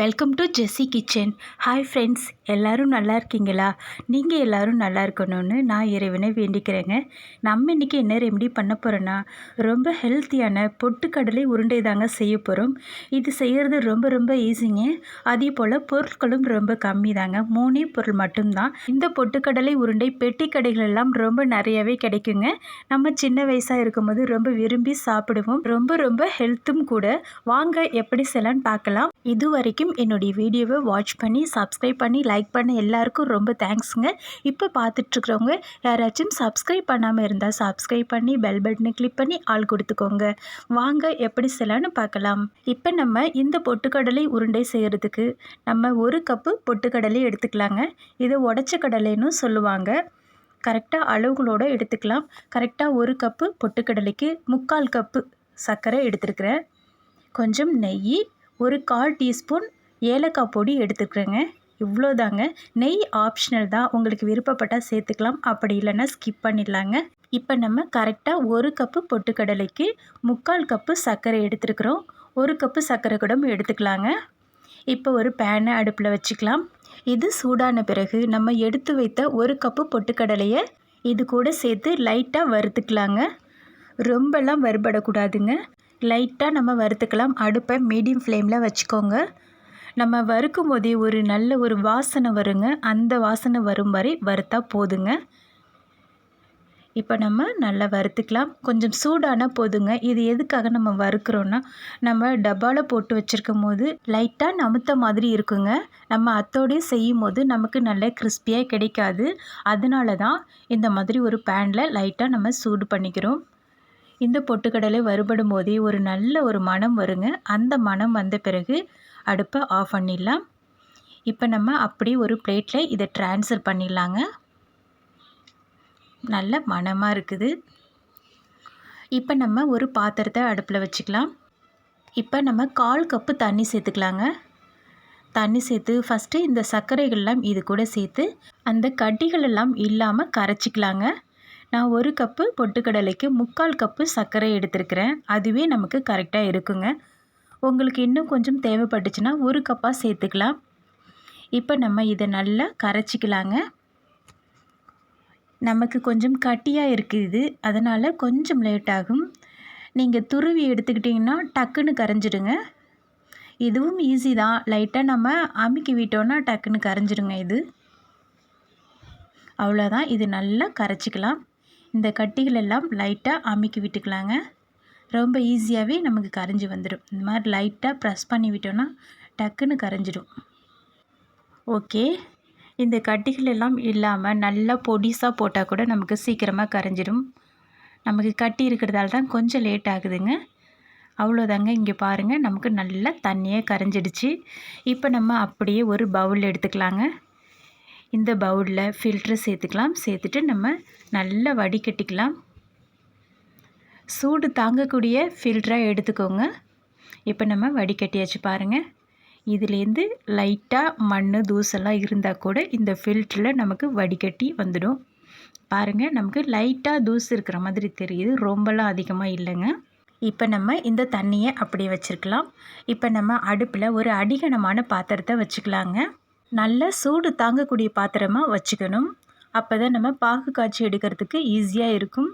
Welcome to Jessie kitchen hi friends எல்லோரும் நல்லா இருக்கீங்களா? நீங்கள் எல்லோரும் நல்லா இருக்கணும்னு நான் இறைவனை வேண்டிக்கிறேங்க. நம்ம இன்றைக்கி என்ன ரெமெடி பண்ண போகிறோன்னா ரொம்ப ஹெல்த்தியான பொட்டுக்கடலை உருண்டை தாங்க செய்ய போகிறோம் இது செய்கிறது ரொம்ப ரொம்ப ஈஸிங்க அதே போல் பொருட்களும் ரொம்ப கம்மி தாங்க மூணே பொருள் மட்டும்தான். இந்த பொட்டுக்கடலை உருண்டை பெட்டி கடைகளெல்லாம் ரொம்ப நிறையவே கிடைக்குங்க. நம்ம சின்ன வயசாக இருக்கும்போது ரொம்ப விரும்பி சாப்பிடுவோம். ரொம்ப ரொம்ப ஹெல்த்தும் கூட. வாங்க எப்படி செய்யலான்னு பார்க்கலாம். இது வரைக்கும் என்னுடைய வீடியோவை வாட்ச் பண்ணி சப்ஸ்கிரைப் பண்ணி லைக் பண்ண எல்லாருக்கும் ரொம்ப தேங்க்ஸுங்க இப்போ பார்த்துட்ருக்குறவங்க யாராச்சும் சப்ஸ்கிரைப் பண்ணாமல் இருந்தால் சப்ஸ்கிரைப் பண்ணி பெல் பட்டனை கிளிக் பண்ணி ஆள் கொடுத்துக்கோங்க. வாங்க எப்படி செய்யலான்னு பார்க்கலாம். இப்போ நம்ம இந்த பொட்டுக்கடலை உருண்டை செய்கிறதுக்கு நம்ம ஒரு கப்பு பொட்டுக்கடலை எடுத்துக்கலாங்க. இதை உடச்ச கடலைன்னு சொல்லுவாங்க. கரெக்டாக அளவுகளோடு எடுத்துக்கலாம். கரெக்டாக ஒரு கப்பு பொட்டுக்கடலைக்கு முக்கால் கப்பு சர்க்கரை எடுத்துருக்கிறேன். கொஞ்சம் நெய் ஒரு கால் டீஸ்பூன் ஏலக்காய் பொடி எடுத்துக்கிறேங்க. இவ்வளோதாங்க. நெய் ஆப்ஷனல் தான். உங்களுக்கு விருப்பப்பட்டால் சேர்த்துக்கலாம். அப்படி இல்லைன்னா ஸ்கிப் பண்ணிடலாங்க. இப்போ நம்ம கரெக்டாக ஒரு கப்பு பொட்டுக்கடலைக்கு முக்கால் கப்பு சர்க்கரை எடுத்துருக்குறோம். ஒரு கப்பு சர்க்கரை கூட எடுத்துக்கலாங்க. இப்போ ஒரு பேனை அடுப்பில் வச்சுக்கலாம். இது சூடான பிறகு நம்ம எடுத்து வைத்த ஒரு கப்பு பொட்டுக்கடலையை இது கூட சேர்த்து லைட்டாக வறுத்துக்கலாங்க. ரொம்பலாம் வறுபடக்கூடாதுங்க. லைட்டாக நம்ம வறுத்துக்கலாம். அடுப்பை மீடியம் ஃப்ளேமில் வச்சுக்கோங்க. நம்ம வறுக்கும் போதே ஒரு நல்ல ஒரு வாசனை வருங்க. அந்த வாசனை வரும் வரை வறுத்தா போதுங்க. இப்போ நம்ம நல்லா வறுத்துக்கலாம். கொஞ்சம் சூடான போதுங்க. இது எதுக்காக நம்ம வறுக்கிறோன்னா நம்ம டப்பாவில் போட்டு வச்சுருக்கும் போது லைட்டாக நமுத்த மாதிரி இருக்குங்க. நம்ம அத்தோடய செய்யும் போது நமக்கு நல்ல கிறிஸ்பியாக கிடைக்காது. அதனால தான் இந்த மாதிரி ஒரு பேனில் லைட்டாக நம்ம சூடு பண்ணிக்கிறோம். இந்த பொட்டுக்கடலை வறுபடும் போதே ஒரு நல்ல ஒரு மனம் வருங்க. அந்த மனம் வந்த பிறகு அடுப்பை ஆஃப் பண்ணிடலாம். இப்போ நம்ம அப்படியே ஒரு பிளேட்டில் இதை ட்ரான்ஸ்ஃபர் பண்ணிடலாங்க. நல்ல மணமாக இருக்குது. இப்போ நம்ம ஒரு பாத்திரத்தை அடுப்பில் வச்சுக்கலாம். இப்போ நம்ம கால் கப்பு தண்ணி சேர்த்துக்கலாங்க. தண்ணி சேர்த்து ஃபஸ்ட்டு இந்த சர்க்கரைகள்லாம் இது கூட சேர்த்து அந்த கட்டிகளெல்லாம் இல்லாமல் கரைச்சிக்கலாங்க. நான் ஒரு கப்பு பொட்டுக்கடலைக்கு முக்கால் கப்பு சர்க்கரை எடுத்துருக்கிறேன். அதுவே நமக்கு கரெக்டாக இருக்குங்க. உங்களுக்கு இன்னும் கொஞ்சம் தேவைப்பட்டுச்சுன்னா ஒரு கப்பாக சேர்த்துக்கலாம். இப்போ நம்ம இதை நல்லா கரைச்சிக்கலாங்க. நமக்கு கொஞ்சம் கட்டியாக இருக்குது. அதனால் கொஞ்சம் லேட் ஆகும். நீங்கள் துருவி எடுத்துக்கிட்டிங்கன்னா டக்குன்னு கரைஞ்சிடுங்க. இதுவும் ஈஸி தான். லைட்டாக நம்ம அமுக்கி விட்டோன்னா டக்குன்னு கரைஞ்சிடுங்க இது. அவ்வளோதான் இது நல்லா கரைச்சிக்கலாம். இந்த கட்டிகள் எல்லாம் லைட்டாக அமுக்கி விட்டுக்கலாங்க. ரொம்ப ஈஸியாகவே நமக்கு கரைஞ்சி வந்துடும் இந்த மாதிரி லைட்டாக ப்ரெஸ் பண்ணி விட்டோன்னா டக்குன்னு கரைஞ்சிடும் ஓகே இந்த கட்டிகள் எல்லாம் இல்லாமல் நல்லா பொடிசாக போட்டால் கூட நமக்கு சீக்கிரமாக கரைஞ்சிடும் நமக்கு கட்டி இருக்கிறதால தான் கொஞ்சம் லேட் ஆகுதுங்க. அவ்வளோதாங்க இங்கே பாருங்கள் நமக்கு நல்லா தண்ணியே கரைஞ்சிடுச்சு. இப்போ நம்ம அப்படியே ஒரு பவுல் எடுத்துக்கலாங்க. இந்த பவுலில் ஃபில்ட்ரு சேர்த்துக்கலாம். சேர்த்துட்டு நம்ம நல்லா வடிகட்டிக்கலாம் சூடு தாங்கக்கூடிய ஃபில்டராக எடுத்துக்கோங்க. இப்போ நம்ம வடிகட்டியாச்சு பாருங்கள் இதுலேருந்து லைட்டாக மண் தூசெல்லாம் இருந்தால் கூட இந்த ஃபில்டரில் நமக்கு வடிகட்டி வந்துடும். பாருங்கள் நமக்கு லைட்டாக தூசு இருக்கிற மாதிரி தெரியுது. ரொம்பலாம் அதிகமாக இல்லைங்க. இப்போ நம்ம இந்த தண்ணியை அப்படியே வச்சுருக்கலாம். இப்போ நம்ம அடுப்பில் ஒரு அடிகனமான பாத்திரத்தை வச்சுக்கலாங்க. நல்ல சூடு தாங்கக்கூடிய பாத்திரமாக வச்சுக்கணும். அப்போ தான் நம்ம பாகு காய்ச்சி எடுக்கிறதுக்கு ஈஸியாக இருக்கும்.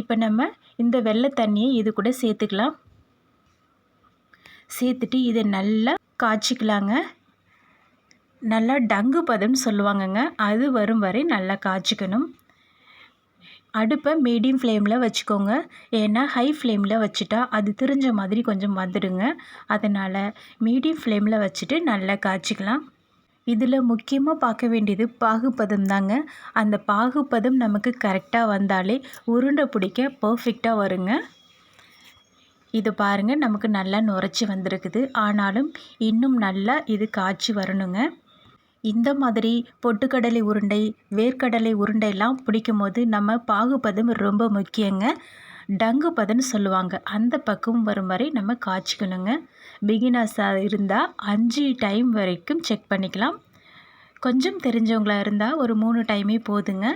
இப்போ நம்ம இந்த வெள்ளை தண்ணியை இது கூட சேர்த்துக்கலாம். சேர்த்துட்டு இதை நல்லா காய்ச்சிக்கலாங்க. நல்லா டங்கு பதம்னு சொல்லுவாங்கங்க. அது வரும் வரை நல்லா காய்ச்சிக்கணும். அடுப்பை மீடியம் ஃப்ளேமில் வச்சுக்கோங்க. ஏன்னா ஹை ஃப்ளேமில் வச்சுட்டா அது திரிஞ்ச மாதிரி கொஞ்சம் வந்துடுங்க. அதனால் மீடியம் ஃப்ளேமில் வச்சுட்டு நல்லா காய்ச்சிக்கலாம். இதில் முக்கியமாக பார்க்க வேண்டியது பாகுபதம் தாங்க. அந்த பாகுபதம் நமக்கு கரெக்டாக வந்தாலே உருண்டை பிடிக்க பர்ஃபெக்டாக வருங்க. இது பாருங்கள் நமக்கு நல்லா நுரைச்சி வந்திருக்குது. ஆனாலும் இன்னும் நல்லா இது காய்ச்சி வரணுங்க. இந்த மாதிரி பொட்டுக்கடலை உருண்டை வேர்க்கடலை உருண்டையெல்லாம் பிடிக்கும் போது நம்ம பாகுபதம் ரொம்ப முக்கியங்க. டங்கு பதம்னு சொல்லுவாங்க. அந்த பக்கம் வரும் வரை நம்ம காய்ச்சிக்கணுங்க. பிகினர்ஸாக இருந்தால் அஞ்சு டைம் வரைக்கும் செக் பண்ணிக்கலாம். கொஞ்சம் தெரிஞ்சவங்களாக இருந்தால் ஒரு மூணு டைமே போதுங்க.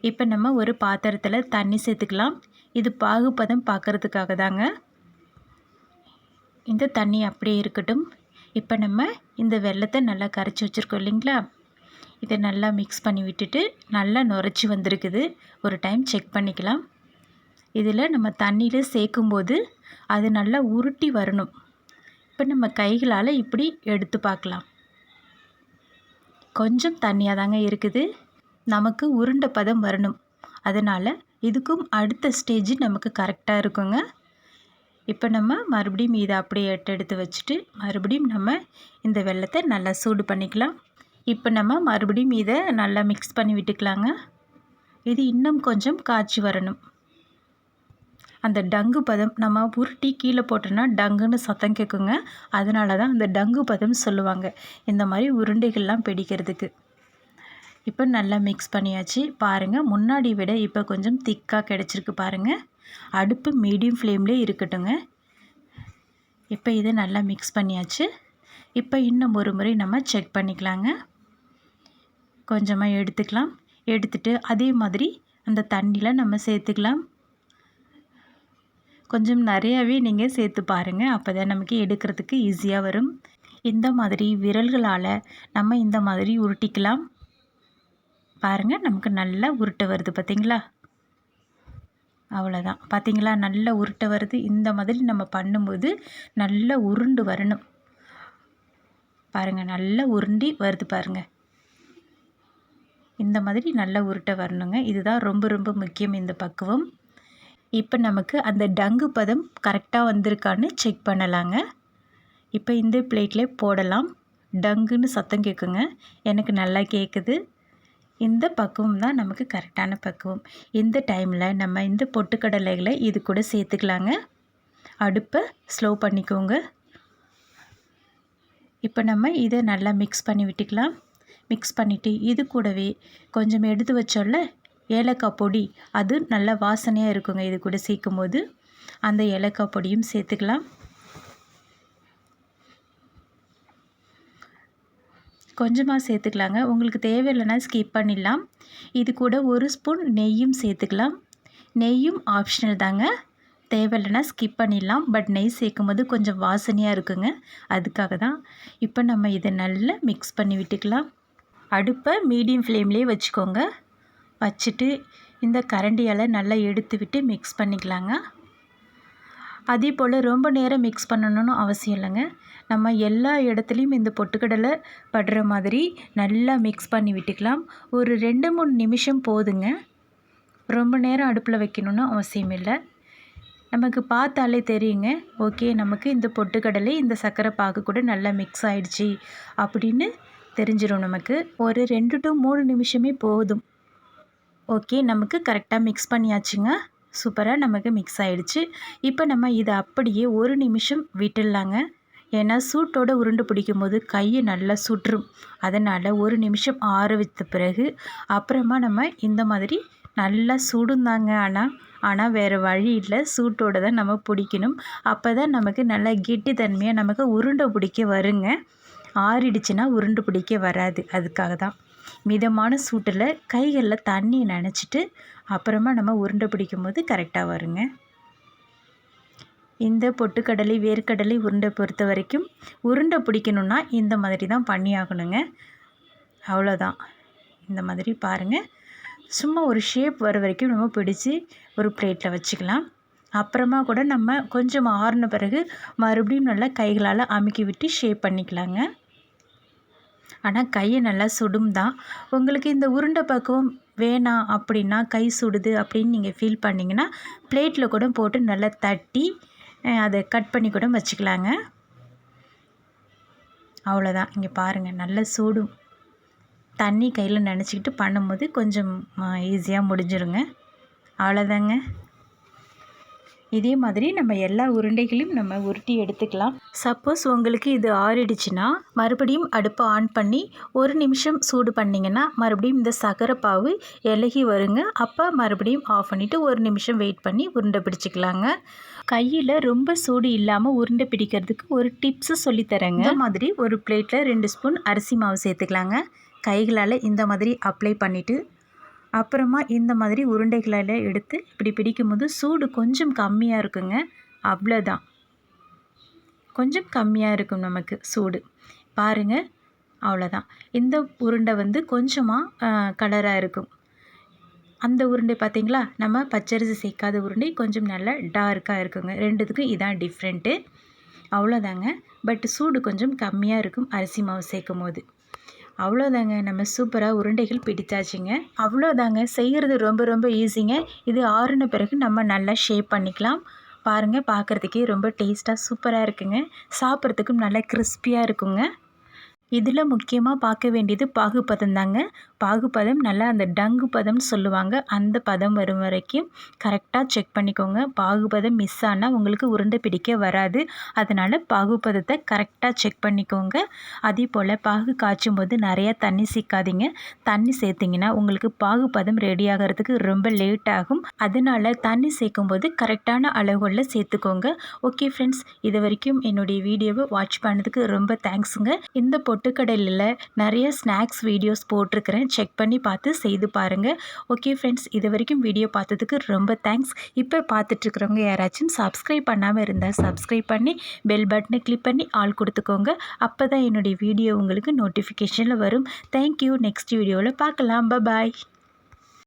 இப்போ நம்ம ஒரு பாத்திரத்தில் தண்ணி சேர்த்துக்கலாம். இது பாகுபதம் பார்க்குறதுக்காக தாங்க. இந்த தண்ணி அப்படியே இருக்கட்டும். இப்போ நம்ம இந்த வெல்லத்தை நல்லா கரைச்சி வச்சுருக்கோம் இல்லைங்களா? இதை நல்லா மிக்ஸ் பண்ணி விட்டுட்டு நல்லா நுரைச்சி வந்திருக்குது. ஒரு டைம் செக் பண்ணிக்கலாம். இதில் நம்ம தண்ணியில் சேர்க்கும்போது அது நல்லா உருட்டி வரணும். இப்போ நம்ம கைகளால் இப்படி எடுத்து பார்க்கலாம். கொஞ்சம் தண்ணியாக தாங்க இருக்குது. நமக்கு உருண்டை பதம் வரணும். அதனால் இதுக்கும் அடுத்த ஸ்டேஜ் நமக்கு கரெக்டாக இருக்குங்க. இப்போ நம்ம மறுபடியும் இதை அப்படியே எட்டு எடுத்து வச்சுட்டு மறுபடியும் நம்ம இந்த வெள்ளத்தை நல்லா சூடு பண்ணிக்கலாம். இப்போ நம்ம மறுபடியும் இதை நல்லா மிக்ஸ் பண்ணி விட்டுக்கலாங்க. இது இன்னும் கொஞ்சம் காய்ச்சி வரணும். அந்த டங்கு பதம் நம்ம உருட்டி கீழே போட்டோன்னா டங்குன்னு சத்தம் கேட்குங்க. அதனால தான் அந்த டங்கு பதம் சொல்லுவாங்க. இந்த மாதிரி உருண்டைகள்லாம் பிடிக்கிறதுக்கு. இப்போ நல்லா மிக்ஸ் பண்ணியாச்சு. பாருங்கள் முன்னாடி விட இப்போ கொஞ்சம் திக்காக கிடச்சிருக்கு பாருங்கள் அடுப்பு மீடியம் ஃப்ளேம்லேயே இருக்கட்டுங்க. இப்போ இதை நல்லா மிக்ஸ் பண்ணியாச்சு. இப்போ இன்னும் ஒரு முறை நம்ம செக் பண்ணிக்கலாங்க. கொஞ்சமாக எடுத்துக்கலாம். எடுத்துட்டு அதே மாதிரி அந்த தண்ணியில் நம்ம சேர்த்துக்கலாம். கொஞ்சம் நிறையாவே நீங்கள் சேர்த்து பாருங்கள் அப்போ தான் நமக்கு எடுக்கிறதுக்கு ஈஸியாக வரும். இந்த மாதிரி விரல்களால் நம்ம இந்த மாதிரி உருட்டிக்கலாம். பாருங்கள் நமக்கு நல்லா உருட்டை வருது பார்த்திங்களா அவ்வளோதான் பார்த்திங்களா நல்லா உருட்டை வருது. இந்த மாதிரி நம்ம பண்ணும்போது நல்லா உருண்டு வரணும். பாருங்கள் நல்லா உருண்டி வருது பாருங்கள் இந்த மாதிரி நல்லா உருட்டை வரணுங்க. இதுதான் ரொம்ப ரொம்ப முக்கியம் இந்த பக்குவம். இப்போ நமக்கு அந்த டங்கு பதம் கரெக்டாக வந்திருக்கான்னு செக் பண்ணலாங்க. இப்போ இந்த பிளேட்டில் போடலாம். டங்குன்னு சத்தம் கேட்குங்க எனக்கு நல்லா கேட்குது இந்த பக்குவம் தான் நமக்கு கரெக்டான பக்குவம். இந்த டைமில் நம்ம இந்த பொட்டுக்கடலைகளை இது கூட சேர்த்துக்கலாங்க. அடுப்பை ஸ்லோ பண்ணிக்கோங்க. இப்போ நம்ம இதை நல்லா மிக்ஸ் பண்ணி விட்டுக்கலாம். மிக்ஸ் பண்ணிவிட்டு இது கூடவே கொஞ்சம் எடுத்து வச்சோல்ல ஏலக்காய் பொடி அது நல்லா வாசனையாக இருக்குங்க. இது கூட சேர்க்கும் போது அந்த ஏலக்காய் பொடியும் சேர்த்துக்கலாம். கொஞ்சமாக சேர்த்துக்கலாங்க. உங்களுக்கு தேவையில்லைன்னா ஸ்கிப் பண்ணிடலாம். இது கூட ஒரு ஸ்பூன் நெய்யும் சேர்த்துக்கலாம். நெய்யும் ஆப்ஷனல் தாங்க. தேவையில்லைன்னா ஸ்கிப் பண்ணிடலாம். பட் நெய் சேர்க்கும் போது கொஞ்சம் வாசனையாக இருக்குங்க. அதுக்காக தான் இப்போ நம்ம இதை நல்லா மிக்ஸ் பண்ணி விட்டுக்கலாம். அடுப்பை மீடியம் ஃப்ளேம்லேயே வச்சுக்கோங்க. வச்சுட்டு இந்த கரண்டியால் நல்லா எடுத்து விட்டு மிக்ஸ் பண்ணிக்கலாங்க. அதே போல் ரொம்ப நேரம் மிக்ஸ் பண்ணணும்னு அவசியம் இல்லைங்க. நம்ம எல்லா இடத்துலையும் இந்த பொட்டுக்கடலை படுற மாதிரி நல்லா மிக்ஸ் பண்ணி விட்டுக்கலாம். ஒரு ரெண்டு மூணு நிமிஷம் போதுங்க. ரொம்ப நேரம் அடுப்பில் வைக்கணும்னு அவசியம் இல்லை. நமக்கு பார்த்தாலே தெரியுங்க. ஓகே நமக்கு இந்த பொட்டுக்கடலை இந்த சர்க்கரை பாகு கூட நல்லா மிக்ஸ் ஆகிடுச்சி அப்படின்னு தெரிஞ்சிடும் நமக்கு. ஒரு ரெண்டு டு மூணு நிமிஷமே போதும். ஓகே நமக்கு கரெக்டாக மிக்ஸ் பண்ணியாச்சுங்க. சூப்பராக நமக்கு மிக்ஸ் ஆகிடுச்சு இப்போ நம்ம இதை அப்படியே ஒரு நிமிஷம் விட்டுடலாங்க. ஏன்னா சூட்டோட உருண்டு பிடிக்கும் போது கையை நல்லா சுற்றும். அதனால் ஒரு நிமிஷம் ஆற வைத்த பிறகு அப்புறமா நம்ம இந்த மாதிரி நல்லா சுடுந்தாங்க ஆனால் ஆனால் வேறு வழி இல்லை. சூட்டோடு தான் நம்ம பிடிக்கணும். அப்போ தான் நமக்கு நல்லா கெட்டித்தன்மையாக நமக்கு உருண்டை பிடிக்க வருங்க. ஆறிடுச்சுன்னா உருண்டு பிடிக்க வராது. அதுக்காக தான் மிதமான சூட்டில் கைகளில் தண்ணியை நினச்சிட்டு அப்புறமா நம்ம உருண்டை பிடிக்கும் போது கரெக்டாக வருங்க. இந்த பொட்டுக்கடலை வேர்க்கடலை உருண்டை பொறுத்த வரைக்கும் உருண்டை பிடிக்கணுன்னா இந்த மாதிரி தான் பண்ணி ஆகணுங்க. அவ்வளோதான் இந்த மாதிரி பாருங்கள் சும்மா ஒரு ஷேப் வர வரைக்கும் நம்ம பிடிச்சி ஒரு பிளேட்டில் வச்சுக்கலாம். அப்புறமா கூட நம்ம கொஞ்சம் ஆறின பிறகு மறுபடியும் நல்லா கைகளால் அமுக்கி விட்டு ஷேப் பண்ணிக்கலாங்க. ஆனால் கையை நல்லா சுடும் தான் உங்களுக்கு இந்த உருண்டை பக்குவம் வேணாம் அப்படின்னா கை சுடுது அப்படின்னு நீங்கள் ஃபீல் பண்ணிங்கன்னா பிளேட்டில் கூட போட்டு நல்லா தட்டி அதை கட் பண்ணி கூட வச்சுக்கலாங்க. அவ்வளோதான் இங்கே பாருங்கள் நல்லா சூடும். தண்ணி கையில் நினச்சிக்கிட்டு பண்ணும்போது கொஞ்சம் ஈஸியாக முடிஞ்சிருங்க. அவ்வளோதாங்க இதே மாதிரி நம்ம எல்லா உருண்டைகளையும் நம்ம உருட்டி எடுத்துக்கலாம். சப்போஸ் உங்களுக்கு இது ஆறிடுச்சுன்னா மறுபடியும் அடுப்பை ஆன் பண்ணி ஒரு நிமிஷம் சூடு பண்ணிங்கன்னா மறுபடியும் இந்த சக்கரைப்பாவு இலகி வருங்க. அப்போ மறுபடியும் ஆஃப் பண்ணிவிட்டு ஒரு நிமிஷம் வெயிட் பண்ணி உருண்டை பிடிச்சிக்கலாங்க. கையில் ரொம்ப சூடு இல்லாமல் உருண்டை பிடிக்கிறதுக்கு ஒரு டிப்ஸு சொல்லித்தரேங்க இந்த மாதிரி ஒரு பிளேட்டில் ரெண்டு ஸ்பூன் அரிசி மாவு சேர்த்துக்கலாங்க. கைகளால் இந்த மாதிரி அப்ளை பண்ணிவிட்டு அப்புறமா இந்த மாதிரி உருண்டைகளில் எடுத்து இப்படி பிடிக்கும்போது சூடு கொஞ்சம் கம்மியாக இருக்குங்க. அவ்வளோதான் கொஞ்சம் கம்மியாக இருக்கும் நமக்கு சூடு. பாருங்கள் அவ்வளோதான் இந்த உருண்டை வந்து கொஞ்சமாக கலராக இருக்கும். அந்த உருண்டை பார்த்தீங்களா நம்ம பச்சரிசி சேர்க்காத உருண்டை கொஞ்சம் நல்லா டார்க்காக இருக்குங்க. ரெண்டுத்துக்கும் இதான் டிஃப்ரெண்ட்டு அவ்வளோதாங்க பட் சூடு கொஞ்சம் கம்மியாக இருக்கும் அரிசி மாவு சேர்க்கும் போது அவ்வளோதாங்க. நம்ம சூப்பராக உருண்டைகள் பிடித்தாச்சுங்க. அவ்வளோதாங்க. செய்கிறது ரொம்ப ரொம்ப ஈஸிங்க. இது ஆறுன பிறகு நம்ம நல்லா ஷேப் பண்ணிக்கலாம். பாருங்கள் பார்க்குறதுக்கே ரொம்ப டேஸ்ட்டாக சூப்பராக இருக்குங்க. சாப்பிட்றதுக்கும் நல்லா கிறிஸ்பியாக இருக்குங்க. இதில் முக்கியமாக பார்க்க வேண்டியது பாகுபதம் தாங்க. பாகுபதம் நல்லா அந்த டங்கு பதம்னு சொல்லுவாங்க. அந்த பதம் வரும் வரைக்கும் கரெக்டாக செக் பண்ணிக்கோங்க. பாகுபதம் மிஸ் ஆனால் உங்களுக்கு உருண்டை பிடிக்க வராது. அதனால் பாகுபதத்தை கரெக்டாக செக் பண்ணிக்கோங்க. அதே போல் பாகு காய்ச்சும் போது நிறையா தண்ணி சிக்காதீங்க தண்ணி சேர்த்திங்கன்னா உங்களுக்கு பாகுபதம் ரெடி ஆகிறதுக்கு ரொம்ப லேட் ஆகும். அதனால் தண்ணி சேர்க்கும் போது கரெக்டான அளவுகளில் சேர்த்துக்கோங்க. ஓகே ஃப்ரெண்ட்ஸ் இது வரைக்கும் என்னுடைய வீடியோவை வாட்ச் பண்ணதுக்கு ரொம்ப தேங்க்ஸுங்க இந்த பொட்டுக்கடலில் நிறைய ஸ்நாக்ஸ் வீடியோஸ் போட்டிருக்கிறேன். செக் பண்ணி பார்த்து செய்து பாருங்கள் ஓகே ஃப்ரெண்ட்ஸ் இது வரைக்கும் வீடியோ பார்த்ததுக்கு ரொம்ப தேங்க்ஸ். இப்போ பார்த்துட்ருக்குறவங்க யாராச்சும் சப்ஸ்கிரைப் பண்ணாமல் இருந்தால் சப்ஸ்கிரைப் பண்ணி பெல் பட்டனை கிளிக் பண்ணி ஆள் கொடுத்துக்கோங்க. அப்போ தான் என்னுடைய வீடியோ உங்களுக்கு நோட்டிஃபிகேஷனில் வரும். தேங்க்யூ. நெக்ஸ்ட் வீடியோவில் பார்க்கலாம். பாய்